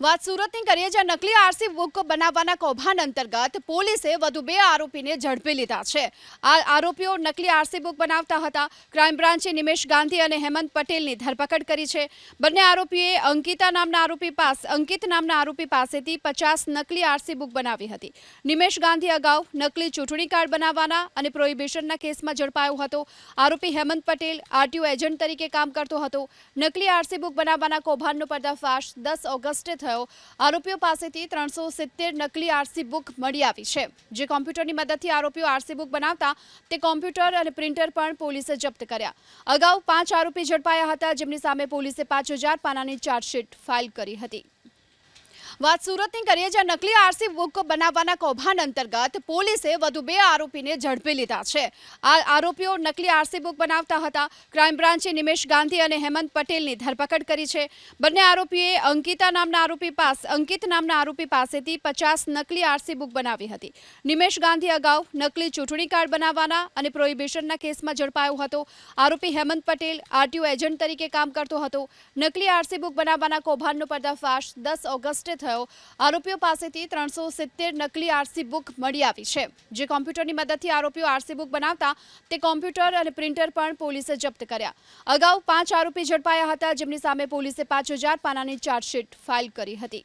વાત સુરતની કરીએ જ્યાં નકલી આરસી બુક બનાવવાના કૌભાંડ અંતર્ગત પોલીસે વધુ બે આરોપીને ઝડપી લીધા છે. આ આરોપીઓ નકલી આરસી બુક બનાવતા હતા. ક્રાઇમ બ્રાન્ચે નિમેશ ગાંધી અને હેમંત પટેલની ધરપકડ કરી છે. બંને આરોપીએ અંકિતા નામના આરોપી પાસ અંકિત નામના આરોપી પાસેથી પચાસ નકલી આરસી બુક બનાવી હતી. નિમેશ ગાંધી અગાઉ નકલી ચૂંટણી કાર્ડ બનાવવાના અને પ્રોહિબિશનના કેસમાં ઝડપાયો હતો. આરોપી હેમંત પટેલ આરટીઓ એજન્ટ તરીકે કામ કરતો હતો. નકલી આરસી બુક બનાવવાના કૌભાંડનો પર્દાફાશ દસ ઓગસ્ટે થયો. આરોપીઓ પાસેથી ત્રણસો સિત્તેર નકલી આરસી બુક મળી આવી છે. જે કોમ્પ્યુટરની મદદથી આરોપીઓ આરસી બુક બનાવતા તે કોમ્પ્યુટર અને પ્રિન્ટર પણ પોલીસે જપ્ત કર્યા. અગાઉ પાંચ આરોપી ઝડપાયા હતા. જેમની સામે પોલીસે પાંચ હજાર પાનાની ચાર્જશીટ ફાઇલ કરી હતી. વાત સુરતની કરીએ, જ્યાં નકલી આરસી બુક બનાવવાના કૌભાંડ અંતર્ગત પોલીસે વધુ બે આરોપીને ઝડપી લીધા છે. આ આરોપીઓ નકલી આરસી બુક બનાવતા હતા. ક્રાઇમ બ્રાન્ચે નિમેશ ગાંધી અને હેમંત પટેલની ધરપકડ કરી છે. બંને આરોપીએ અંકિતા નામના આરોપી પાસ, અંકિત નામના આરોપી પાસેથી પચાસ નકલી આરસી બુક બનાવી હતી. નિમેશ ગાંધી અગાઉ નકલી ચૂંટણી કાર્ડ બનાવવાના અને પ્રોહિબિશનના કેસમાં ઝડપાયો હતો. આરોપી હેમંત પટેલ આરટીઓ એજન્ટ તરીકે કામ કરતો હતો. નકલી આરસી બુક બનાવવાના કૌભાંડનો પર્દાફાશ દસ ઓગસ્ટે થયો. આરોપીઓ પાસેથી ત્રણસો સિત્તેર નકલી આરસી બુક મળી આવી છે. જે કોમ્પ્યુટરની મદદથી આરોપીઓ આરસી બુક બનાવતા, તે કોમ્પ્યુટર અને પ્રિન્ટર પણ પોલીસે જપ્ત કર્યા. અગાઉ પાંચ આરોપી ઝડપાયા હતા, જેમની સામે પોલીસે પાંચ હજાર પાનાની ચાર્જશીટ ફાઇલ કરી હતી.